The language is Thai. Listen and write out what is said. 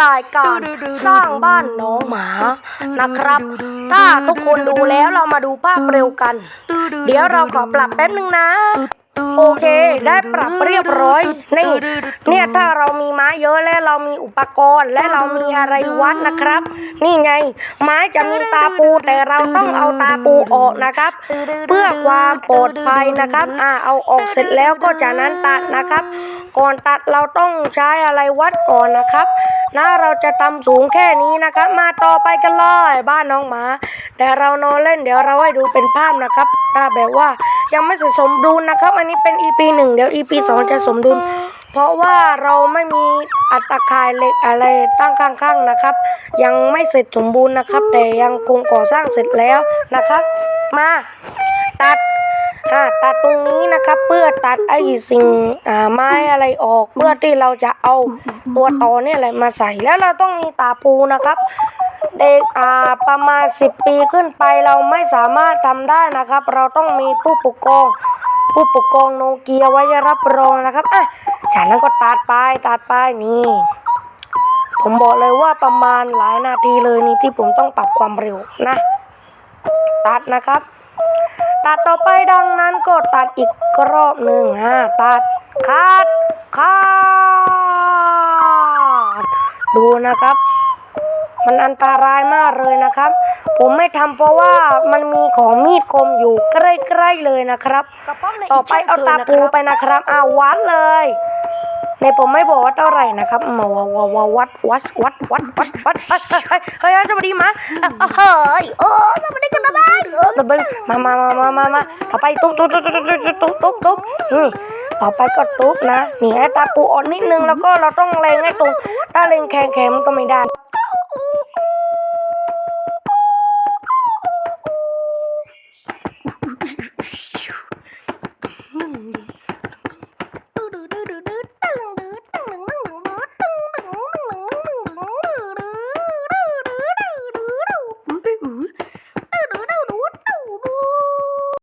รายการสร้างบ้านน้องหมานะครับ ถ้าทุกคนดูแล้วเรามาดูภาพเร็วกัน เดี๋ยวเราขอปรับแป๊บนึงนะโอเค ได้ปรับเรียบร้อย นี่ เนี่ยถ้าเรามีไม้เยอะและเรามีอุปกรณ์และเรามีอะไรวัดนะครับ นี่ไง ไม้จะมีตาปูแต่เราต้องเอาตาปูออกนะครับ เพื่อความปลอดภัยนะครับ อ่าเอาออกเสร็จแล้วก็จากนั้นตัดนะครับ ก่อนตัดเราต้องใช้อะไรวัดก่อนนะครับ นะเราจะทำสูงแค่นี้นะครับ มาต่อไปกันเลยบ้านน้องหมา แต่เรานอนเล่นเดี๋ยวเราให้ดูเป็นภาพนะครับถ้าแบบว่ายังไม่สมดุลนะครับ อันนี้เป็น EP หนึ่งเดี๋ยว EP สองจะสมดุล เพราะว่าเราไม่มีอัตราคายเหล็กอะไรตั้งข้างๆนะครับ ยังไม่เสร็จสมบูรณ์นะครับ แต่ยังคงก่อสร้างเสร็จแล้วนะครับ มาตัด อ่าตัดตรงนี้นะครับ เพื่อตัดไอ้สิ่งอ่าไม้อะไรออกเพื่อที่เราจะเอาตัวต่อเนี่ยอะไรมาใส่แล้วเราต้องมีตาปูนะครับ เด็กอ่าประมาณ 10 ปีขึ้นไปเราไม่สามารถทำได้นะครับ เราต้องมีผู้ปกครองผู้ปกครองโนเกียไว้รับรองนะครับอะจากนั้นก็ตัดไปตัดไปนี่ผมบอกเลยว่าประมาณหลายนาทีเลยนี่ที่ผมต้องปรับความเร็วนะ ตัดนะครับ ตัดต่อไปดังนั้นก็ตัดอีกรอบหนึ่งฮะตัดขาดขาดดูนะครับ มันอันตารายมากเลยนะครับ ผมไม่ทำเพราะว่ามันมีของมีดคมอยู่ใกล้ๆเลยนะครับ ต่อไปเอาตาปูไปนะครับอาวัดเลยในผมไม่บอกว่าเท่าไหร่นะครับมาวัดวัดวัดวัดวัดวัดวัดเฮ้ยเฮ้ยสวัสดีมาเฮ้ยโอ้สวัสดีกัน นะบ้าเออมามามามามามาต่อไปตุ๊บตุ๊บตุ๊บตุ๊บตุ๊บตุ๊บตุ๊บตุ๊บนี่ต่อไปก็ตุ๊บนะนี่ให้ตาปูอ่อนนิดนึงแล้วก็เราต้องเล็งให้ตรงถ้าเล็งแข็งแข็งมันก็ไม่ได้